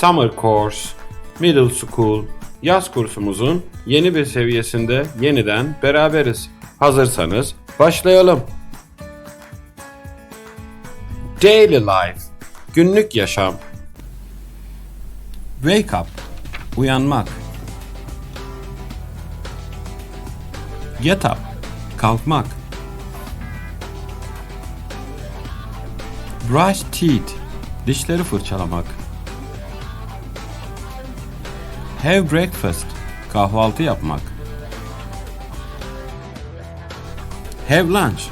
Summer Course, Middle School, yaz kursumuzun yeni bir seviyesinde yeniden beraberiz. Hazırsanız başlayalım. Daily Life, günlük yaşam. Wake up, uyanmak. Get up, kalkmak. Brush teeth, dişleri fırçalamak. Have breakfast, kahvaltı yapmak. Have lunch,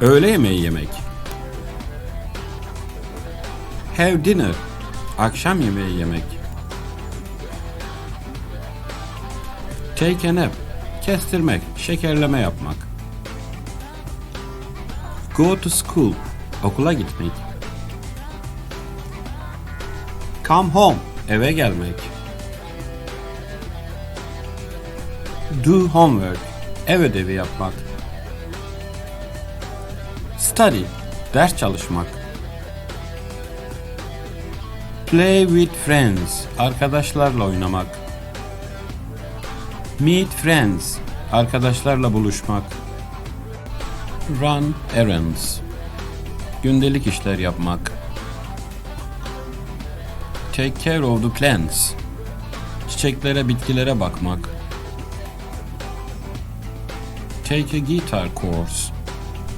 öğle yemeği yemek. Have dinner, akşam yemeği yemek. Take a nap, kestirmek, şekerleme yapmak. Go to school, okula gitmek. Come home, eve gelmek. Do homework, ev ödevi yapmak. Study, ders çalışmak. Play with friends, arkadaşlarla oynamak. Meet friends, arkadaşlarla buluşmak. Run errands, gündelik işler yapmak. Take care of the plants, çiçeklere, bitkilere bakmak. Take a guitar course,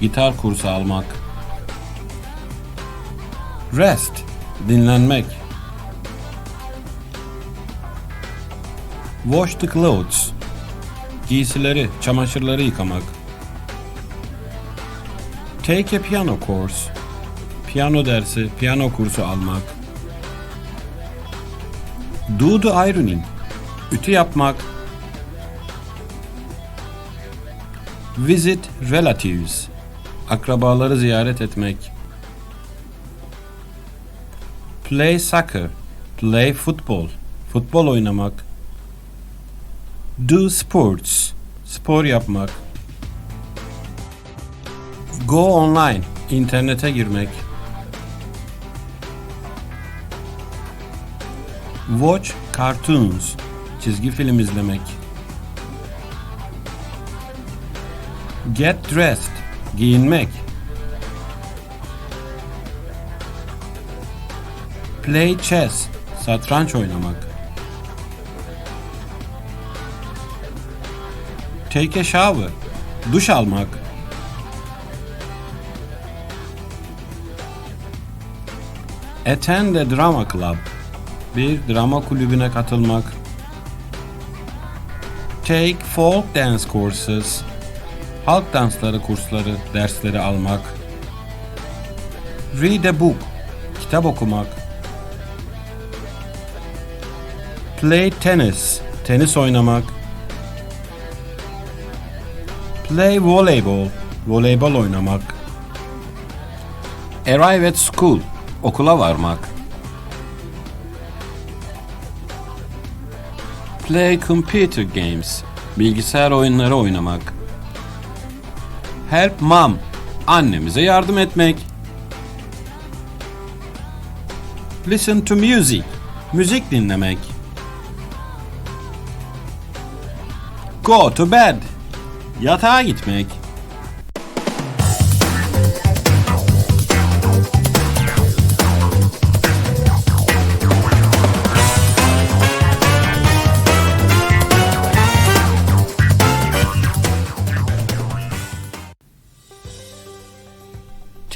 gitar kursu almak. Rest, dinlenmek. Wash the clothes, giysileri, çamaşırları yıkamak. Take a piano course, piyano dersi, piyano kursu almak. Do the ironing, ütü yapmak. Visit relatives, akrabaları ziyaret etmek. Play soccer, play football, futbol oynamak. Do sports, spor yapmak. Go online, internete girmek. Watch cartoons, çizgi film izlemek. Get dressed, giyinmek. Play chess, satranç oynamak. Take a shower, duş almak. Attend a drama club, bir drama kulübüne katılmak. Take folk dance courses, halk dansları kursları, dersleri almak. Read a book, kitap okumak. Play tennis, tenis oynamak. Play voleyball, voleybol oynamak. Arrive at school, okula varmak. Play computer games, bilgisayar oyunları oynamak. Help mom, annemize yardım etmek. Listen to music, müzik dinlemek. Go to bed, yatağa gitmek.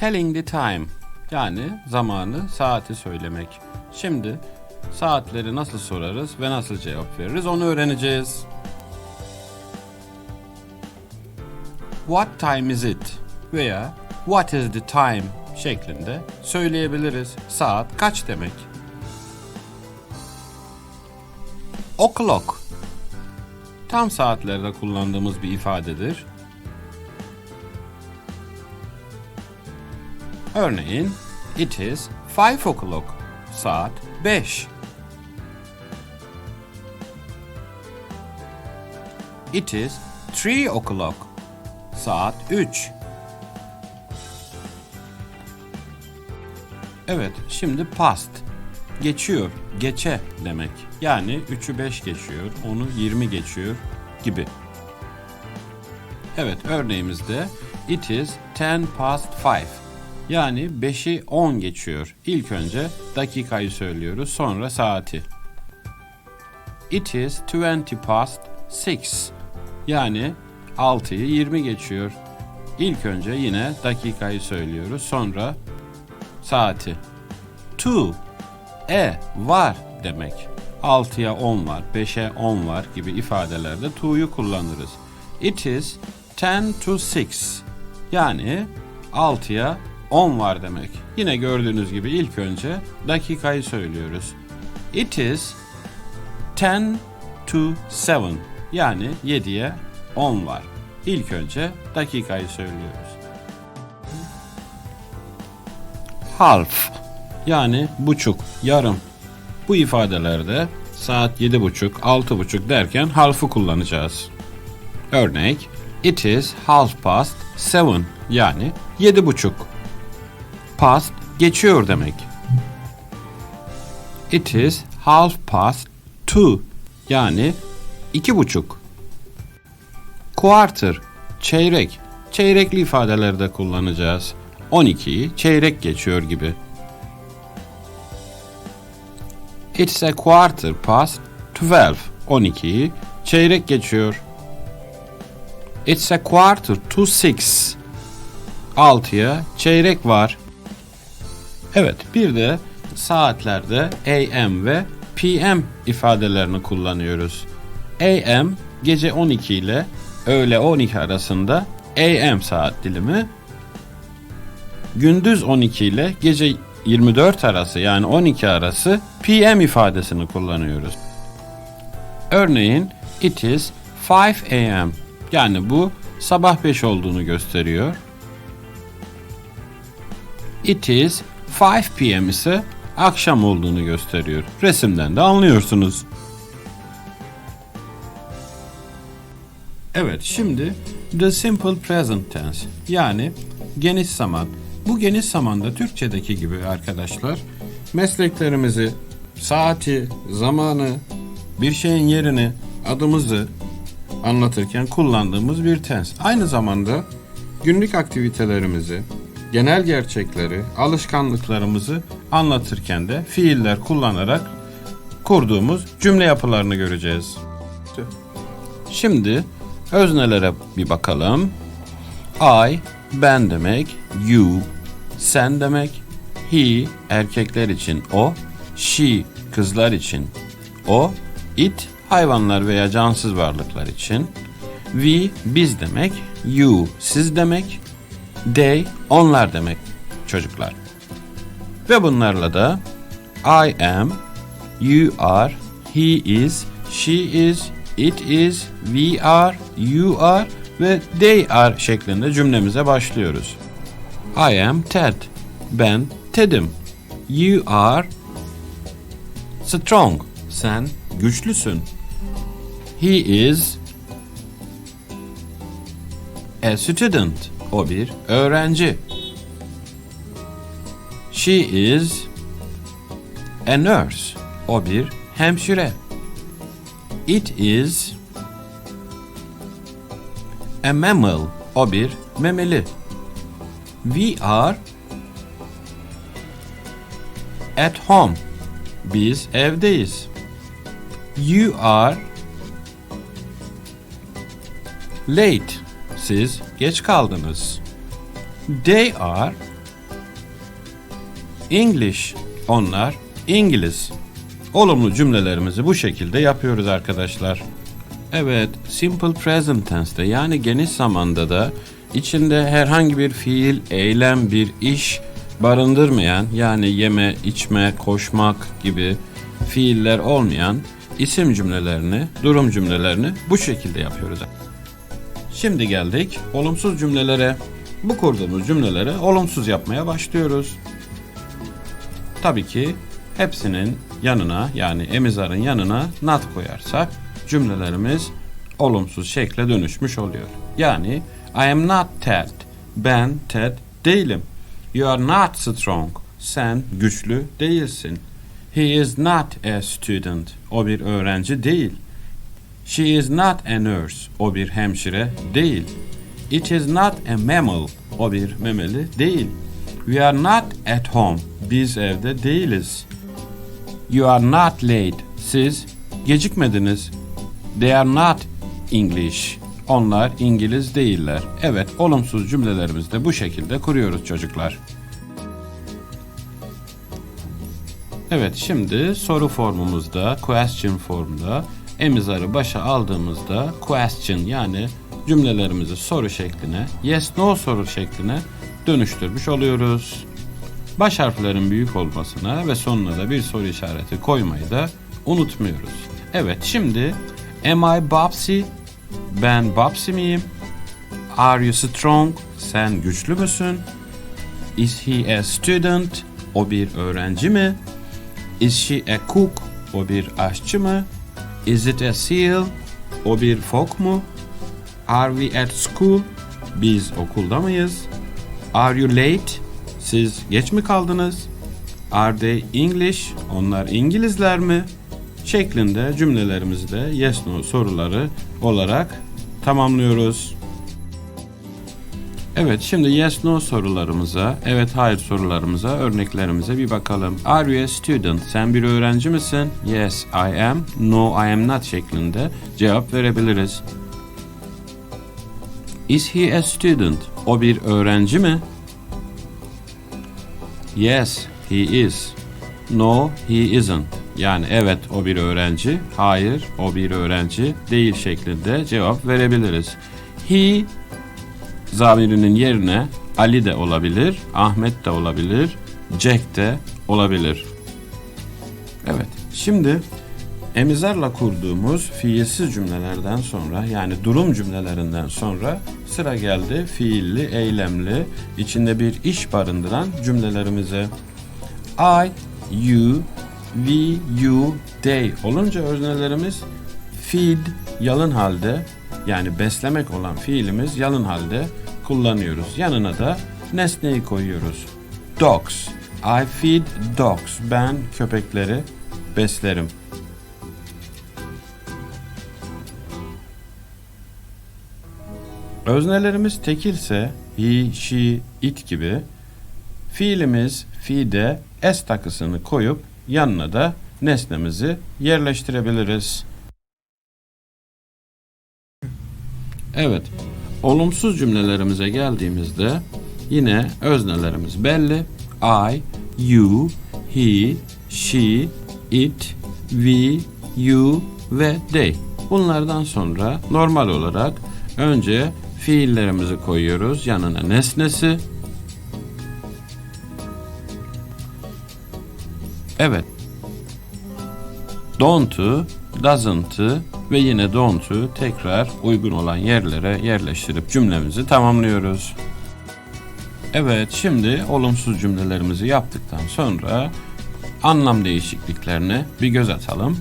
Telling the time yani zamanı, saati söylemek. Şimdi saatleri nasıl sorarız ve nasıl cevap veririz onu öğreneceğiz. What time is it? veya What is the time? şeklinde söyleyebiliriz. Saat kaç demek? O'clock tam saatlerde kullandığımız bir ifadedir. Örneğin, it is five o'clock. Saat 5. It is three o'clock. Saat 3. Evet, şimdi past. geçiyor, geçe demek. Yani 3'ü 5 geçiyor, onu 20 geçiyor gibi. Evet örneğimizde it is 10 past 5. Yani 5'i 10 geçiyor. İlk önce dakikayı söylüyoruz sonra saati. It is 20 past 6. Yani 6'yı 20 geçiyor. İlk önce yine dakikayı söylüyoruz sonra saati. To e var demek. 6'ya 10 var, 5'e 10 var gibi ifadelerde to'yu kullanırız. It is 10 to 6. Yani 6'ya 10 var demek. Yine gördüğünüz gibi ilk önce dakikayı söylüyoruz. It is 10 to 7. Yani 7'ye 10 var. İlk önce dakikayı söylüyoruz. Half yani buçuk, yarım. Bu ifadelerde saat yedi buçuk, altı buçuk derken half'ı kullanacağız. Örnek, it is half past seven yani yedi buçuk. Past geçiyor demek. It is half past two yani iki buçuk. Quarter, çeyrek. Çeyrekli ifadelerde kullanacağız. 12'yi çeyrek geçiyor gibi. It's a quarter past 12. 12'yi çeyrek geçiyor. It's a quarter to six. 6'ya çeyrek var. Evet bir de saatlerde AM ve PM ifadelerini kullanıyoruz. AM gece 12 ile öğle 12 arasında AM saat dilimi. Gündüz 12 ile gece 24 arası yani 12 arası PM ifadesini kullanıyoruz. Örneğin it is 5 am yani bu sabah 5 olduğunu gösteriyor. It is 5 pm ise akşam olduğunu gösteriyor. Resimden de anlıyorsunuz. Evet şimdi the simple present tense yani geniş zaman. Bu geniş zamanda Türkçedeki gibi arkadaşlar mesleklerimizi, saati, zamanı, bir şeyin yerini, adımızı anlatırken kullandığımız bir tense. Aynı zamanda günlük aktivitelerimizi, genel gerçekleri, alışkanlıklarımızı anlatırken de fiiller kullanarak kurduğumuz cümle yapılarını göreceğiz. Şimdi öznelere bir bakalım. I, ben demek, you, sen demek, he, erkekler için o, she, kızlar için o, it, hayvanlar veya cansız varlıklar için, we, biz demek, you, siz demek, they, onlar demek çocuklar. Ve bunlarla da I am, you are, he is, she is, it is, we are, you are ve they are şeklinde cümlemize başlıyoruz. I am Ted. Ben Ted'im. You are strong. Sen güçlüsün. He is a student. O bir öğrenci. She is a nurse. O bir hemşire. It is a mammal. O bir memeli. We are at home. Biz evdeyiz. You are late. Siz geç kaldınız. They are English. Onlar İngiliz. Olumlu cümlelerimizi bu şekilde yapıyoruz arkadaşlar. Evet, simple present tense'te yani geniş zamanda da içinde herhangi bir fiil, eylem, bir iş barındırmayan yani yeme, içme, koşmak gibi fiiller olmayan isim cümlelerini, durum cümlelerini bu şekilde yapıyoruz. Şimdi geldik olumsuz cümlelere. Bu kurduğumuz cümleleri olumsuz yapmaya başlıyoruz. Tabii ki hepsinin yanına yani emizarın yanına not koyarsak cümlelerimiz olumsuz şekle dönüşmüş oluyor. Yani I am not Ted. Ben Ted değilim. You are not strong. Sen güçlü değilsin. He is not a student. O bir öğrenci değil. She is not a nurse. O bir hemşire değil. It is not a mammal. O bir memeli değil. We are not at home. Biz evde değiliz. You are not late. Siz gecikmediniz. They are not English. Onlar İngiliz değiller. Evet, olumsuz cümlelerimizi de bu şekilde kuruyoruz çocuklar. Evet, şimdi soru formumuzda, question formda emizarı başa aldığımızda question yani cümlelerimizi soru şekline, yes no soru şekline dönüştürmüş oluyoruz. Baş harflerin büyük olmasına ve sonuna da bir soru işareti koymayı da unutmuyoruz. Evet, şimdi am I Babsi? Ben Babsi miyim? Are you strong? Sen güçlü müsün? Is he a student? O bir öğrenci mi? Is she a cook? O bir aşçı mı? Is it a seal? O bir fok mu? Are we at school? Biz okulda mıyız? Are you late? Siz geç mi kaldınız? Are they English? Onlar İngilizler mi? Şeklinde cümlelerimizi de yes no soruları olarak tamamlıyoruz. Evet şimdi yes no sorularımıza, evet hayır sorularımıza, örneklerimize bir bakalım. Are you a student? Sen bir öğrenci misin? Yes I am. No I am not şeklinde cevap verebiliriz. Is he a student? O bir öğrenci mi? Yes he is. No he isn't. Yani evet o bir öğrenci, hayır o bir öğrenci değil şeklinde cevap verebiliriz. He zamirinin yerine Ali de olabilir, Ahmet de olabilir, Jack de olabilir. Evet, şimdi emizarla kurduğumuz fiilsiz cümlelerden sonra yani durum cümlelerinden sonra sıra geldi fiilli, eylemli, içinde bir iş barındıran cümlelerimize. I, you, we, you, they olunca öznelerimiz feed yalın halde yani beslemek olan fiilimiz yalın halde kullanıyoruz. Yanına da nesneyi koyuyoruz. Dogs. I feed dogs. Ben köpekleri beslerim. Öznelerimiz tekilse he, she, it gibi fiilimiz feed'e s takısını koyup yanına da nesnemizi yerleştirebiliriz. Evet, olumsuz cümlelerimize geldiğimizde yine öznelerimiz belli. I, you, he, she, it, we, you ve they. Bunlardan sonra normal olarak önce fiillerimizi koyuyoruz. Yanına nesnesi. Evet. Don't'u, doesn't'ı ve yine don't'u tekrar uygun olan yerlere yerleştirip cümlemizi tamamlıyoruz. Evet, şimdi olumsuz cümlelerimizi yaptıktan sonra anlam değişikliklerine bir göz atalım.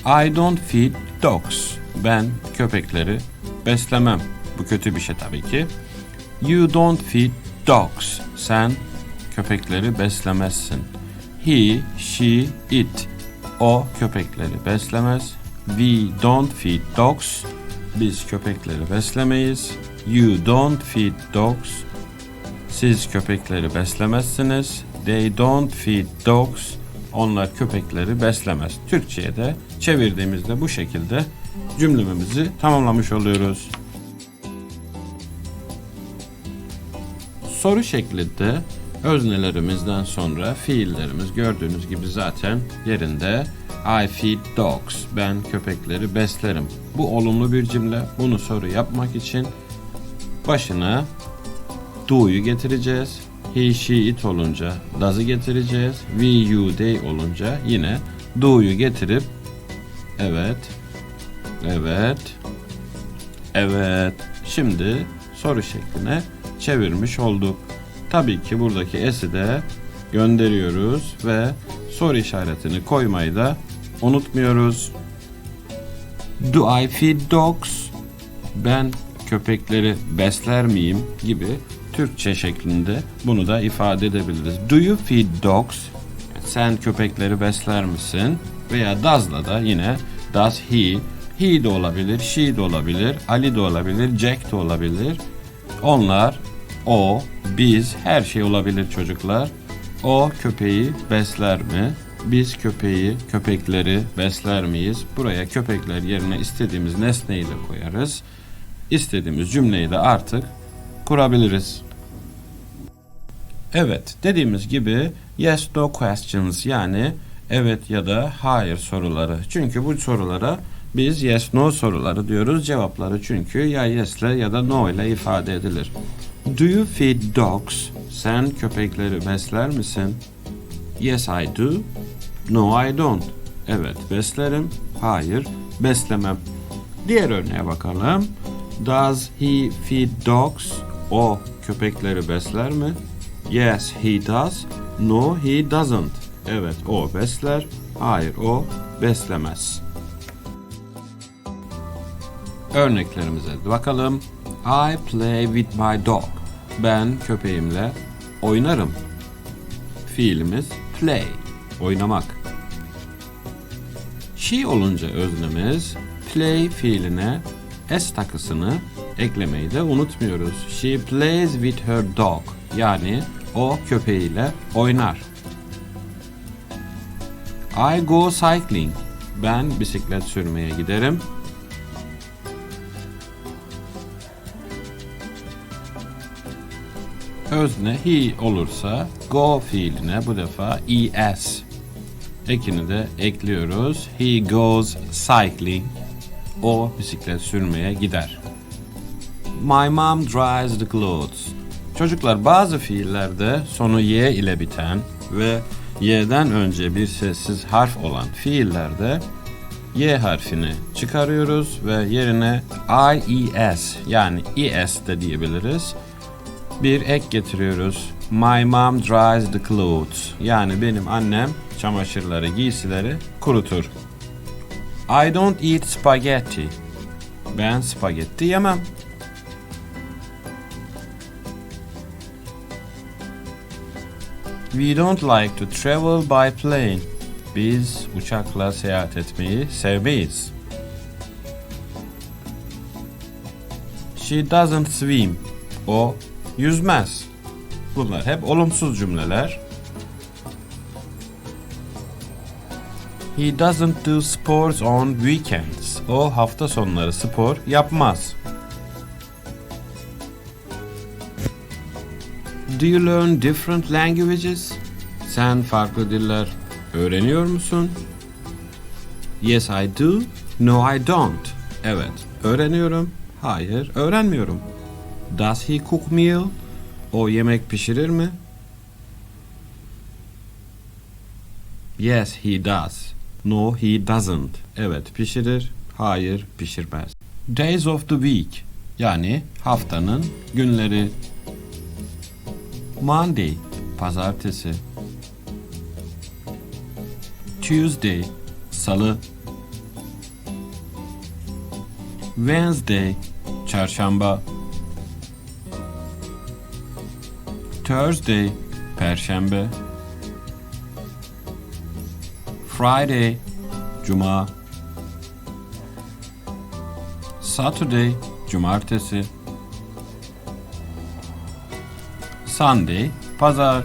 I don't feed dogs. Ben köpekleri beslemem. Bu kötü bir şey tabii ki. You don't feed dogs. Sen köpekleri beslemezsin. He, she, it. O köpekleri beslemez. We don't feed dogs. Biz köpekleri beslemeyiz. You don't feed dogs. Siz köpekleri beslemezsiniz. They don't feed dogs. Onlar köpekleri beslemez. Türkçe'ye de çevirdiğimizde bu şekilde cümlemizi tamamlamış oluyoruz. Soru şeklinde öznelerimizden sonra fiillerimiz gördüğünüz gibi zaten yerinde. I feed dogs. Ben köpekleri beslerim. Bu olumlu bir cümle. Bunu soru yapmak için başına do'yu getireceğiz. He, she, it olunca does'ı getireceğiz. We, you, they olunca yine do'yu getirip evet, evet, evet. Şimdi soru şekline çevirmiş olduk. Tabii ki buradaki s'i de gönderiyoruz ve soru işaretini koymayı da unutmuyoruz. Do I feed dogs? Ben köpekleri besler miyim gibi Türkçe şeklinde bunu da ifade edebiliriz. Do you feed dogs? sen köpekleri besler misin? Veya does'la da yine does he, he de olabilir, she de olabilir, Ali de olabilir, Jack de olabilir. Onlar, o, biz, her şey olabilir çocuklar. O köpeği besler mi? Biz köpeği, köpekleri besler miyiz? Buraya köpekler yerine istediğimiz nesneyi de koyarız. İstediğimiz cümleyi de artık kurabiliriz. Evet, dediğimiz gibi yes no questions yani evet ya da hayır soruları. Çünkü bu sorulara biz yes no soruları diyoruz. Cevapları çünkü ya yes ile ya da no ile ifade edilir. Do you feed dogs? Sen köpekleri besler misin? Yes I do. No I don't. Evet beslerim. Hayır beslemem. Diğer örneğe bakalım. Does he feed dogs? O köpekleri besler mi? Yes he does. No he doesn't. Evet o besler. Hayır o beslemez. Örneklerimize bakalım. I play with my dog. Ben köpeğimle oynarım. Fiilimiz play, oynamak. She olunca öznemiz play fiiline s takısını eklemeyi de unutmuyoruz. She plays with her dog. Yani o köpeğiyle oynar. I go cycling. Ben bisiklet sürmeye giderim. Özne he olursa go fiiline bu defa es ekini de ekliyoruz. He goes cycling. O bisiklet sürmeye gider. My mom dries the clothes. Çocuklar bazı fiillerde sonu y ile biten ve y'den önce bir sessiz harf olan fiillerde y harfini çıkarıyoruz ve yerine ies yani es de diyebiliriz. Bir ek getiriyoruz. My mom dries the clothes. Yani benim annem çamaşırları, giysileri kurutur. I don't eat spaghetti. Ben spagetti yemem. We don't like to travel by plane. Biz uçakla seyahat etmeyi sevmeyiz. She doesn't swim. O yüzmez. Bunlar hep olumsuz cümleler. He doesn't do sports on weekends. O hafta sonları spor yapmaz. Do you learn different languages? Sen farklı diller öğreniyor musun? Yes I do. No I don't. Evet, öğreniyorum. Hayır, öğrenmiyorum. Does he cook meal? O yemek pişirir mi? Yes, he does. No, he doesn't. Evet, pişirir. Hayır, pişirmez. Days of the week. Yani haftanın günleri. Monday, pazartesi. Tuesday, salı. Wednesday, çarşamba. Thursday, Perşembe. Friday, Cuma. Saturday, Cumartesi. Sunday, Pazar.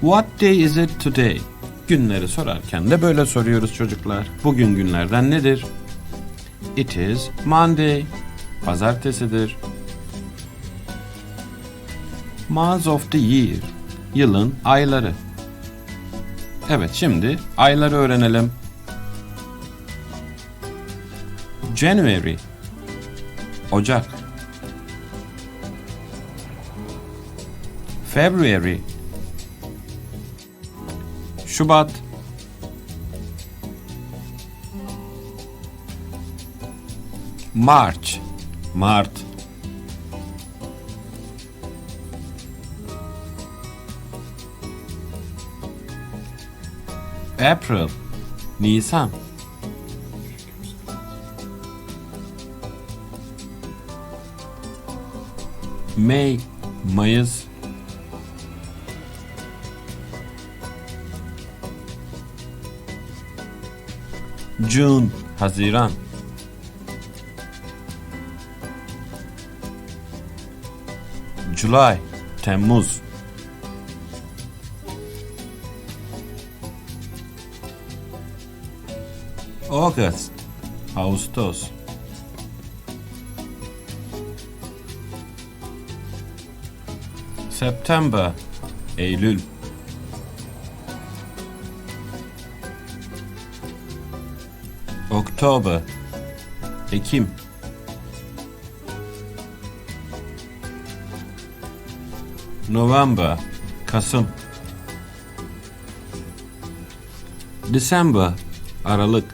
What day is it today? Günleri sorarken de böyle soruyoruz çocuklar. Bugün günlerden nedir? It is Monday. Pazartesidir. Months of the year. Yılın ayları. Evet şimdi ayları öğrenelim. January. Ocak. February. Şubat. March. Mart. April Nisan. May Mayıs. June Haziran. July Temmuz. August. Ağustos. September. Eylül. Oktober. Ekim. November. Kasım. December. Aralık